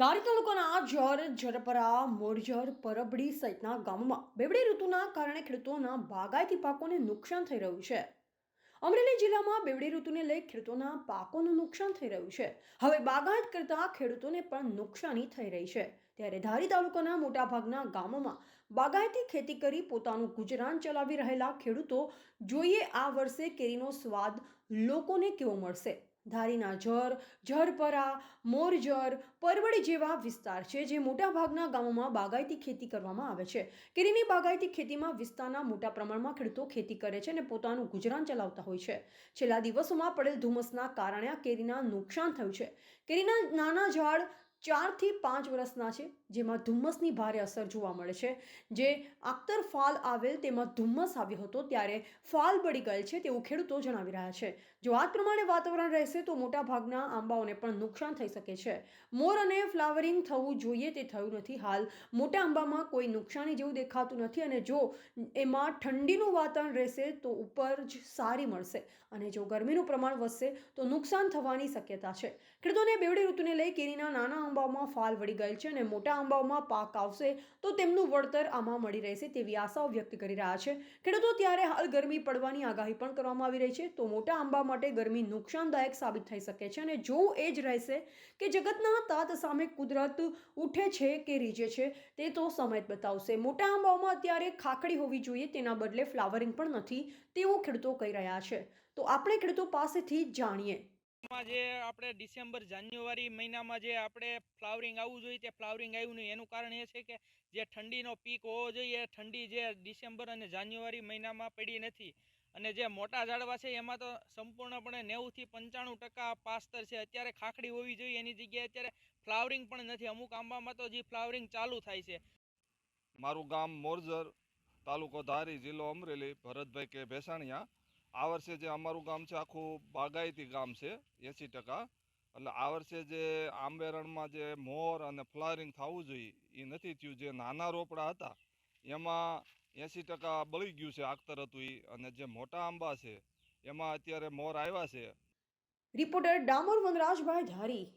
ધારી તાલુકાના જર જરપરા મોરજર, પરબડી સહિતના ગામોમાં બેવડી ઋતુના કારણે ખેડૂતોના બાગાયતી પાકોને નુકસાન થઈ રહ્યું છે. અમરેલી જિલ્લામાં બેવડી ઋતુને લઈ ખેડૂતોના પાકોનું નુકસાન થઈ રહ્યું છે. હવે બાગાયત કરતા ખેડૂતોને પણ નુકસાની થઈ રહી છે. ત્યારે ધારી તાલુકાના મોટાભાગના ગામોમાં બાગાયતી ખેતી કરી પોતાનું ગુજરાન ચલાવી રહેલા ખેડૂતો જોઈએ આ વર્ષે કેરીનો સ્વાદ લોકોને કેવો મળશે? ધારીના જર ઝરપરા મોરજર પરવડી જેવા વિસ્તાર છે જે મોટાભાગના ગામોમાં બાગાયતી ખેતી કરવામાં આવે છે. કેરીની બાગાયતી ખેતીમાં વિસ્તારના મોટા પ્રમાણમાં ખેડૂતો ખેતી કરે છે અને પોતાનું ગુજરાન ચલાવતા હોય છે. છેલ્લા દિવસોમાં પડેલ ધુમ્મસના કારણે આ કેરીના નુકસાન થયું છે. કેરીના નાના ઝાડ ચારથી પાંચ વર્ષના છે, જેમાં ધુમ્મસની ભારે અસર જોવા મળે છે. જે આખતર ફાલ આવેલ તેમાં ધુમ્મસ આવ્યો હતો, ત્યારે ફાલ બળી ગયેલ છે તેવું ખેડૂતો જણાવી રહ્યા છે. જો આ પ્રમાણે વાતાવરણ રહેશે, તો મોટા ભાગના આંબાઓને પણ નુકસાન થઈ શકે છે. મોર અને ફ્લાવરિંગ થવું જોઈએ તે થયું નથી. હાલ મોટા આંબામાં કોઈ નુકસાની જેવું દેખાતું નથી અને જો એમાં ઠંડીનું વાતાવરણ રહેશે, તો ઉપર જ સારી મળશે. અને જો ગરમીનું પ્રમાણ વધશે, તો નુકસાન થવાની શક્યતા છે. ખેડૂતોને બેવડી ઋતુને લઈ કેરીના નાના આંબાઓમાં ફાલ વળી ગયેલ છે અને મોટા આંબાઓમાં પાક આવશે તો તેમનું વળતર આમાં મળી રહેશે તેવી આશાઓ વ્યક્ત કરી રહ્યા છે. ખેડૂતો ત્યારે હાલ ગરમી પડવાની આગાહી પણ કરવામાં આવી રહી છે. તો મોટા આંબા માટે ગરમી નુકસાનદાયક સાબિત થઈ શકે છે અને જોવું એ જ રહેશે કે જગતના તાત સામે કુદરત ઉઠે છે કે રીજે છે તે તો સમય જ બતાવશે. મોટા આંબાઓમાં અત્યારે ખાખડી હોવી જોઈએ તેના બદલે ફ્લાવરિંગ પણ નથી તેવું ખેડૂતો કહી રહ્યા છે. તો આપણે ખેડૂતો પાસેથી જાણીએ માં જે આપણે ડિસેમ્બર, જાન્યુઆરી મહિનામાં જે આપણે ફ્લાવરિંગ આવવું જોઈએ તે ફ્લાવરિંગ આવ્યું નહીં. એનું કારણ એ છે કે જે ઠંડીનો પીક હોવો જોઈએ ઠંડી જે ડિસેમ્બર અને જાન્યુઆરી મહિનામાં પડી નથી. અને જે મોટા ઝાડવા છે એમાં તો સંપૂર્ણપણે નેવુંથી પંચાણું ટકા પાસ્તર છે. અત્યારે ખાખડી હોવી જોઈએ, એની જગ્યાએ અત્યારે ફ્લાવરિંગ પણ નથી. અમુક આંબામાં તો જે ફ્લાવરિંગ ચાલુ થાય છે. મારું ગામ મોરજર તાલુકો ધારી જિલ્લો અમરેલી. ભરતભાઈ કે ભેસાણિયા. આ વર્ષે જે અમારું ગામ છે, આખું બાગાયતી ગામ છે, એંસી એટલે આ વર્ષે જે આંબેરણમાં જે મોર અને ફ્લાવરિંગ થવું જોઈએ એ નથી થયું. જે નાના રોપડા હતા, એમાં એંસી ટકા બળી ગયું છે આખતર હતું એ અને જે મોટા આંબા છે, એમાં અત્યારે મોર આવ્યા છે. રિપોર્ટર ડામોર વનરાજભાઈ ધારી.